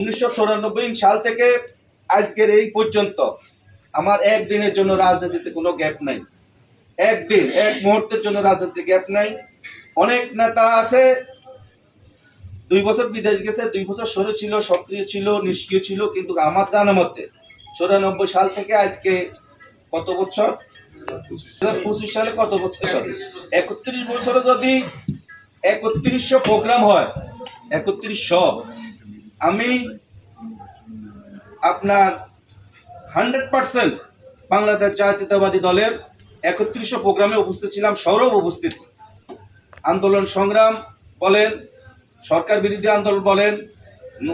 উনিশশো সাল থেকে আজকের এই পর্যন্ত আমার একদিনের জন্য রাজনীতিতে কোনো গ্যাপ নাই। একদিন, এক মুহূর্তের জন্য রাজনীতি গ্যাপ নাই। অনেক নেতা আছে, দুই বছর বিদেশ গেছে, দুই বছর সরে ছিল, সক্রিয় ছিল, নিষ্ক্রিয় ছিল, কিন্তু আমার জানা মতে চৌরানব্বই সাল থেকে আজকে কত বছর? পঁচিশ সালে কত বছর? একত্রিশ বছরে যদি একত্রিশশো প্রোগ্রাম হয়, একত্রিশশো আমি আপনার হান্ড্রেড পার্সেন্ট বাংলাদেশ জাতীয়তাবাদী দলের একত্রিশশো প্রোগ্রামে উপস্থিত ছিলাম, সৌরভ উপস্থিত। আন্দোলন সংগ্রাম বলেন, সরকার বিরোধী আন্দোলন বলেন,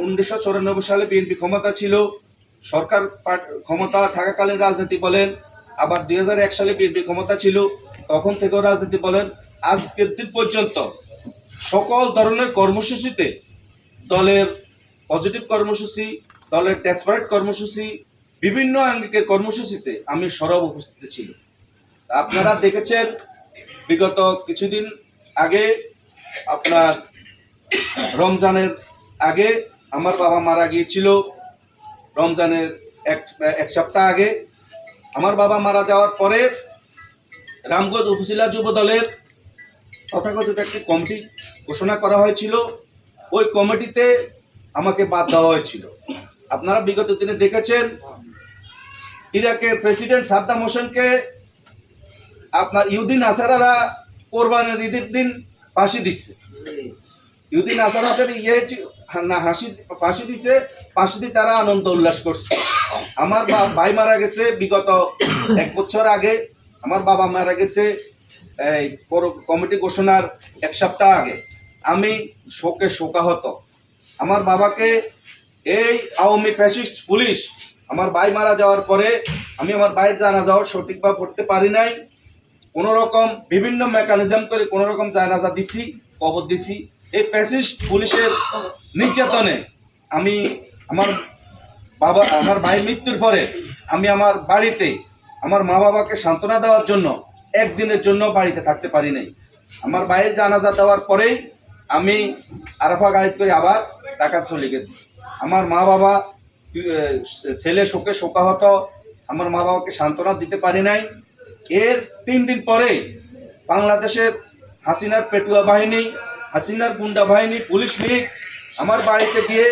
উনিশশো চৌরানব্বই সালে বিএনপি ক্ষমতা ছিল, সরকার ক্ষমতা থাকাকালীন রাজনীতি বলেন, আবার দুই এক সালে বিএনপি ক্ষমতা ছিল, তখন থেকেও রাজনীতি বলেন, আজকের দিন পর্যন্ত সকল ধরনের কর্মসূচিতে দলের পজিটিভ কর্মসূচি, দলের ডেসপারেট কর্মসূচি, বিভিন্ন আঙ্গিকের কর্মসূচিতে আমি সরব উপস্থিত ছিল আপনারা দেখেছেন, বিগত কিছুদিন আগে আপনার রমজানের আগে আমার বাবা মারা গিয়েছিল। রমজানের এক এক সপ্তাহ আগে। আমার বাবা মারা যাওয়ার পরে রামগঞ্জ উপজেলা যুব দলের তথাকথিত একটি কমিটি ঘোষণা করা হয়েছিল। ওই কমিটিতে আমাকে বাদ দেওয়া হয়েছিল। আপনারা বিগত দিনে দেখেছেন, ইরাকের প্রেসিডেন্ট সাদ্দাম হোসেনকে আপনার ইউদিন আসারারা কোরবানের ঈদের দিন ফাঁসি দিচ্ছে। ইউদিন আসারাদের ইয়ে না, হাসি, ফাঁসি দিছে ফাঁসি দিয়ে তারা আনন্দ উল্লাস করছে। আমার ভাই মারা গেছে বিগত এক বছর আগে। আমার বাবা মারা গেছে, এই কমিটি ঘোষণার এক সপ্তাহ আগে। আমি শোকে শোকাহত। আমার বাবাকে এই আওয়ামী ফ্যাসিস্ট পুলিশ আমার ভাই মারা যাওয়ার পরে আমি আমার ভাইয়ের জানা যাওয়ার সঠিকভাবে পড়তে পারি নাই। কোনো রকম বিভিন্ন মেকানিজম করে কোনো রকম জানাজা দিছি কবর দিছি। এই ফ্যাসিস্ট পুলিশের নির্যাতনে আমি আমার বাবা, আমার ভাই মৃত্যুর পরে আমি আমার বাড়িতে আমার মা বাবাকে সান্ত্বনা দেওয়ার জন্য একদিনের জন্য বাড়িতে থাকতে পারি নাই। আমার ভাইয়ের জানাজা দেওয়ার পরেই আমি আরাফা গাড়ি করে, আবার ঢাকা চলে গেছি। আমার মা বাবা ছেলে শোকে শোকাহত, আমার মা বাবাকে সান্ত্বনা দিতে পারি নাই। এর তিন দিন পরে বাংলাদেশের হাসিনার পেটুয়া বাহিনী, হাসিনার গুন্ডা বাহিনী, পুলিশ লীগ আমার বাড়িতে গিয়ে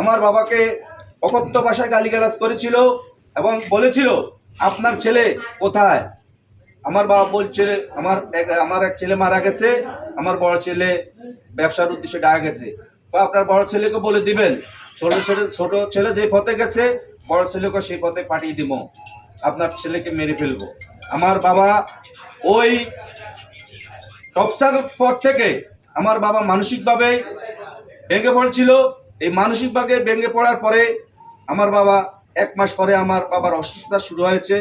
আমার বাবাকে অকথ্য ভাষায় গালিগালাজ করেছিল এবং বলেছিল, আপনার ছেলে কোথায়? আমার বাবা বলছে, আমার আমার এক ছেলে মারা গেছে আমার বড় ছেলে ব্যবসার উদ্দেশ্যে ডাকা গেছে। বা আপনার বড় ছেলেকে বলে দিবেন, ছোট ছেলে ছোট ছেলে যে পথে গেছে, বড় ছেলেকে সেই পথে পাঠিয়ে দিব। আপনার ছেলেকে মেরে ফেলব। আমার বাবা ওই টপসার পর থেকে আমার বাবা মানসিকভাবে ভেঙে পড়েছিল। এই মানসিকভাবে ভেঙে পড়ার পরে আমার বাবা এক মাস পরে আমার বাবার অসুস্থতা শুরু হয়েছে।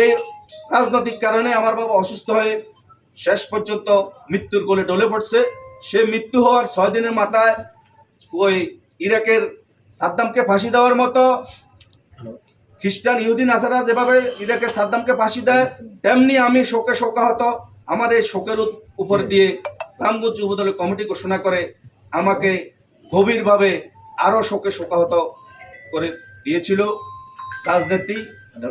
এই রাজনৈতিক কারণে আমার বাবা অসুস্থ হয়ে শেষ পর্যন্ত মৃত্যুর কোলে ডলে পড়ছে। সে মৃত্যু হওয়ার ছয় দিনের মাথায় ওই ইরাকের সাদ্দামকে ফাঁসি দেওয়ার মতো খ্রিস্টান ইহুদিন আসারা যেভাবে ইরাকের সাদ্দামকে ফাঁসি দেয় তেমনি আমি শোকে শোকাহত আমার এই শোকের উপর দিয়ে রামগঞ্জ যুবদলের কমিটি ঘোষণা করে আমাকে গভীরভাবে আরও শোকে শোকাহত করে দিয়েছিল রাজনীতি।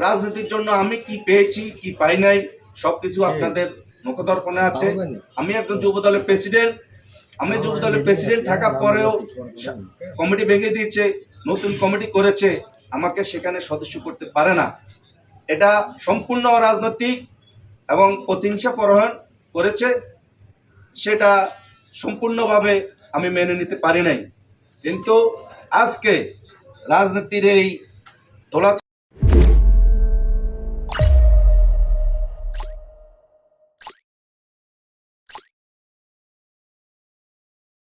রাজনীতির জন্য আমি কি পেয়েছি কি পাই নাই সব কিছু আপনাদের মুখদর্পণে আছে। আমি একজন যুব দলের প্রেসিডেন্ট আমি যুব দলের প্রেসিডেন্ট থাকার পরেও কমিটি ভেঙে দিয়েছে নতুন কমিটি করেছে। আমাকে সেখানে সদস্য করতে পারে না। এটা সম্পূর্ণ রাজনৈতিক এবং প্রতিহিংসা পরহন করেছে। সেটা সম্পূর্ণভাবে আমি মেনে নিতে পারি নাই। কিন্তু আজকে রাজনীতির এই তোলা